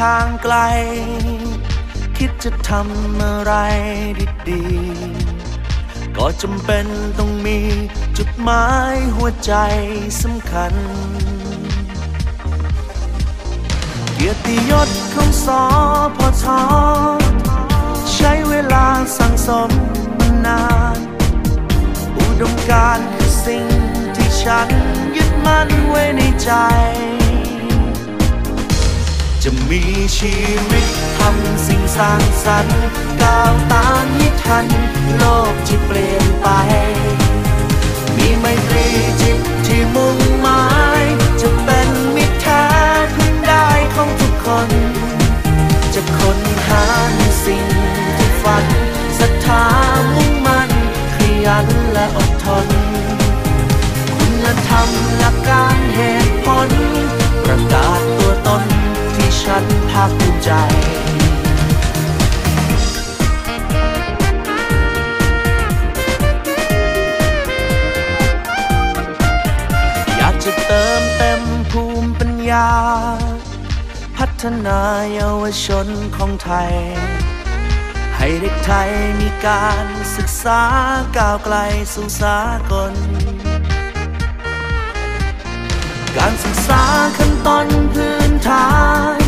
ทางไกล คิดจะทำอะไรดีๆ ก็จำเป็นต้องมีจุดหมายหัวใจสำคัญ เกียรติยศของสอพอทอใช้เวลาสั่งสมมานาน อุดมการคือสิ่งที่ฉันยึดมั่นไว้ในใจ จะมีชีวิตทำสิ่งสร้างสรรค์ก้าวตามยิทัน โลกที่เปลี่ยน ฒนาเยาวชนของไทย ให้เด็กไทยมีการศึกษาก้าวไกลสู่สากล การศึกษาขั้นตอนพื้นฐาน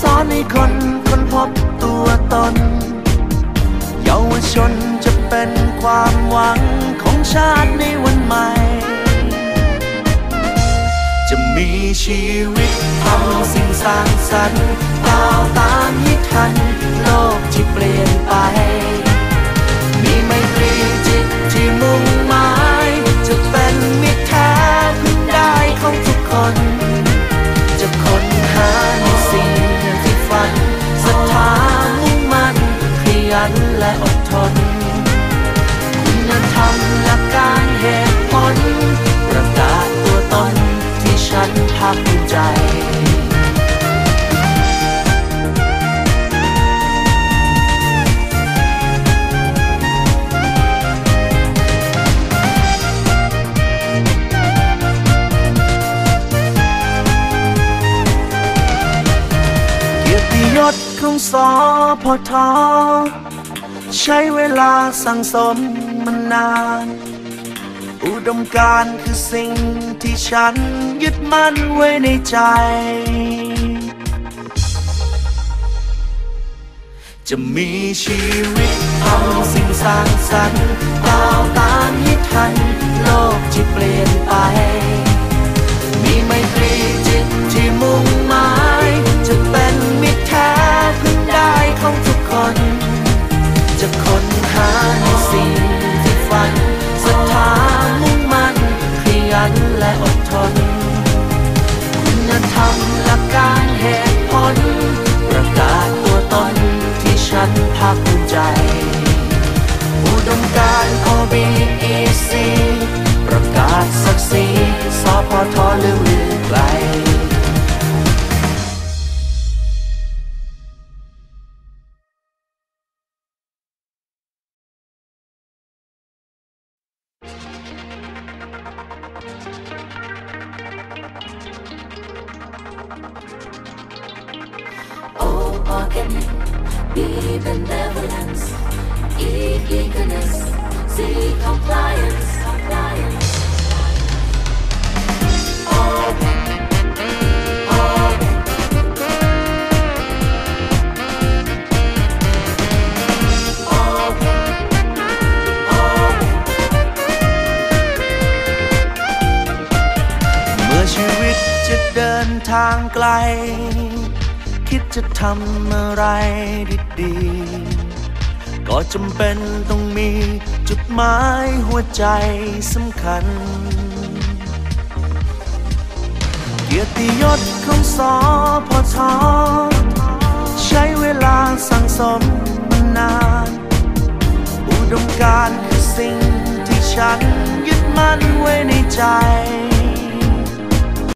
สอนให้คนค้นพบตัวตน เยาวชนจะเป็นความหวังของชาติ ชีวิตทำสิ่งสร้างสรรค์ก้าวตามยิทัน โลกที่เปลี่ยนไป มีไมตรีจิตที่มุ่งหมายจะเป็นมิตรแท้พึ่งได้ของทุกคน จะค้นหาในสิ่งที่ฝันศรัทธามุ่งมั่นขยันและอดทน ยรติยศของสอพอทอใช้เวลาสั่งสมมานาน อุดมการคือสิ่งที่ฉันยึดมั่นไว้ในใจ จะมีชีวิตทำสิ่งสร้างสรรค์ตาวตามยิทัน ที่ฉันภาคภูมิใจ อุดมการณ์ OBEC ประกาศศักดิ์ศรีสพทเลื่องลือไกล oh, bargaining, be benevolence, E eagerness, C compliance, compliance. Oh, ชีวิตจะเดินทางไกล คิดจะทำอะไรดีๆ ก็จำเป็นต้องมีจุดหมายหัวใจสำคัญ เกียรติยศของสอพอทอใช้เวลาสั่งสมมานาน อุดมการคือสิ่งที่ฉันยึดมั่นไว้ในใจ